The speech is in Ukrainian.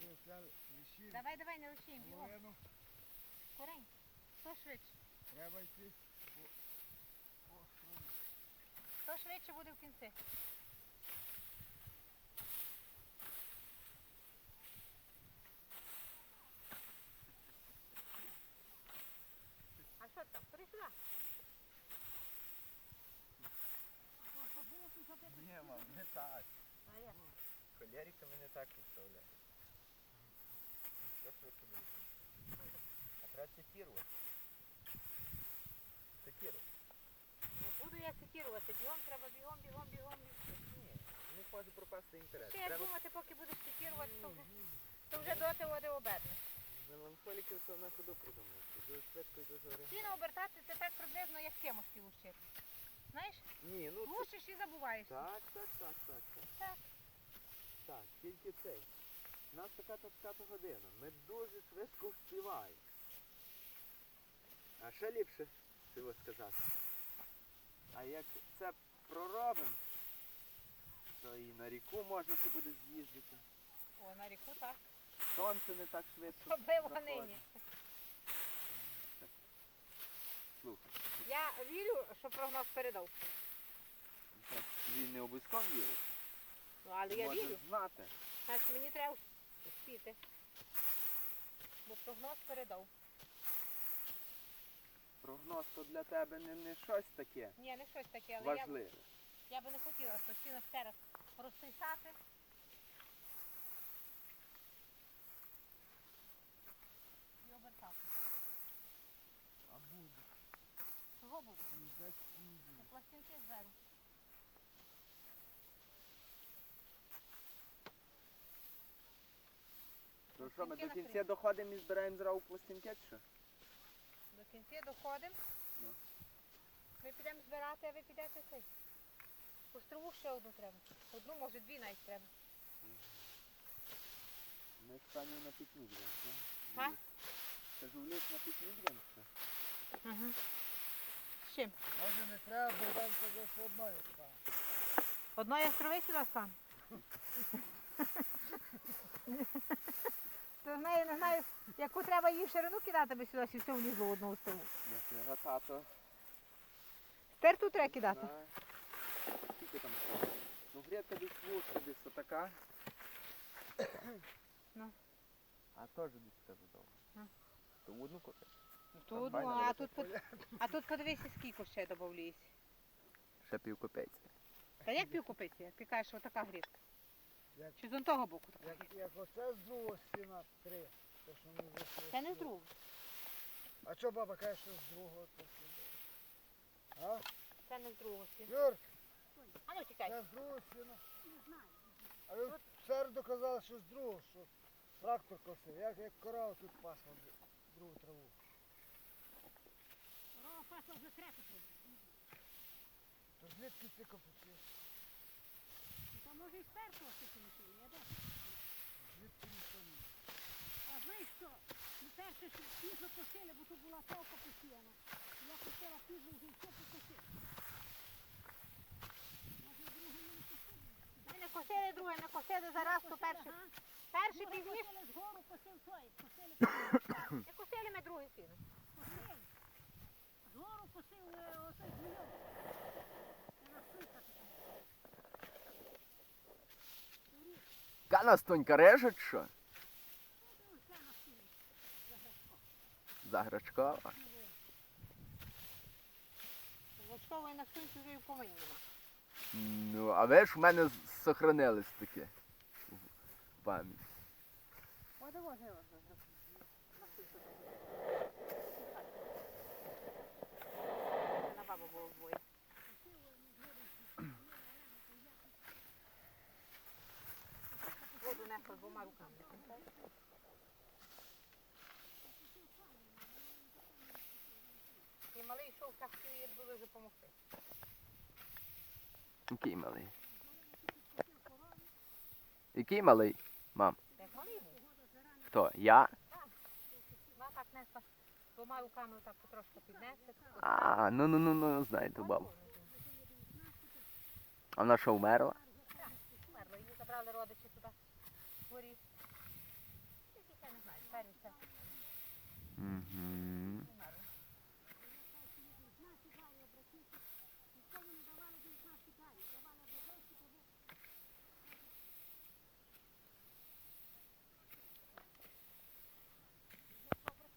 це. Давай, давай, не лишимо. Бігом. Половину Корень. Хто швидше? треба йти по, по струну. Хто швидше буде в кінці? А що там? Бери сюди. Ні, мам, не так. А як? Холериками не так виставляють. Треба цитірувати. Цитірувати. Не буду я цитірувати. Бігом треба бігом, бігом, бігом. Ні, не може пропасти інтерес. Ще як Треба думати, поки будеш цитірувати, то, то вже доти води оберне. меланхоліків то на ходу придумати. Дуже швидко і дуже оригінально. Сіно обертати це так приблизно, як кемушки лущити. Знаєш, Ні, ну це... і забуваєш. Так, так, так, так, так. Так. Так, тільки цей. У нас така та така година. Ми дуже швидко вспіваємо. А ще ліпше цього сказати. А як це проробимо, то і на ріку можна ще буде з'їздити. О, на ріку так. Сонце не так швидко. Особливо нині. Слухай, Я вірю, що прогноз передав. так він не обов'язково вірить. Ну, але я Може вірю. знати. Значить, мені треба успіти. Бо прогноз передав. Прогноз то для тебе не, не щось таке Ні, не щось таке, але я, важливе. я би не хотіла постійно ще раз розписати. І обертати. А буде. Чого буде? Ну, Пластинки зверху. Що, ми до кінця доходимо і збираємо зразу пластинки, чи що? До кінця доходимо. Ну. Ми підемо збирати, а ви підете цей. Острову ще одну треба. Одну, може дві навіть треба. Ми з Танею на пікнік йдемо, так? А? Ліс. Кажу, в ліс на пікнік йдемо, що? Ага. З чим? Може не треба, бо там це все одно є там. Одної острови сюди стане? То в неї не знаю, яку треба їй ширину кидати, аби сюди все влізло в одну острову. Нафіга тато. Стерту треба кидати. Скільки там що? Ну, грядка десь вушка, десь отака. Ну. А теж десь довго. Ну. То в одну купиш. Тут, ну, а, тут, под- а тут подивися, скільки ще додається. Ще пів копейці. Та як пів купити? Ти кажеш, отака грідка. Як- Чи з того боку така Як, як оце з другого стіна три. То, що ми зайшли. Це не з другого. А що баба каже, що з другого? то сюди? А? Це не з другого. Юр, А ну тікай. це з другого стіна? А ви в середу казали, що з другого, що трактор косив. Як, як корова тут пасла д- другу траву. Корова пасла вже третю трубу. То звідки ці копачі? Може і з першого стільки лишили, я де? Звідки ніхто не. А знаєш що? Ми перше ж пізно косили, бо тут була толка посіяна. Я косила пізно вже все покосила. Може не косили. Ми не косили друге, не косили зараз, то перший. Перший пізніше. косили згору, косив той. Косили, Не косили ми друге сіно. косили. Згору косив е, отой гнильок. Це настойка така. Турі, Ка нас тонька реже, що? Заграчкова. Заграчкова. і на сонці вже і в повинні. Ну, а ви ж в мене сохранились таке. в Пам'ять. О, диво, диво, диво. На сонці На бабу було двоє. Двома руками. І малий йшов так, що їй допомогти. Який малий? Який малий? Мам. Як малий був. Хто? Я? Вона так несла двома руками отак потрошки піднесе. А, ну ну ну ну знаю ту бабу. А вона що вмерла? Померла, її забрали родичі горіх. Я не знаю, перця. Угу.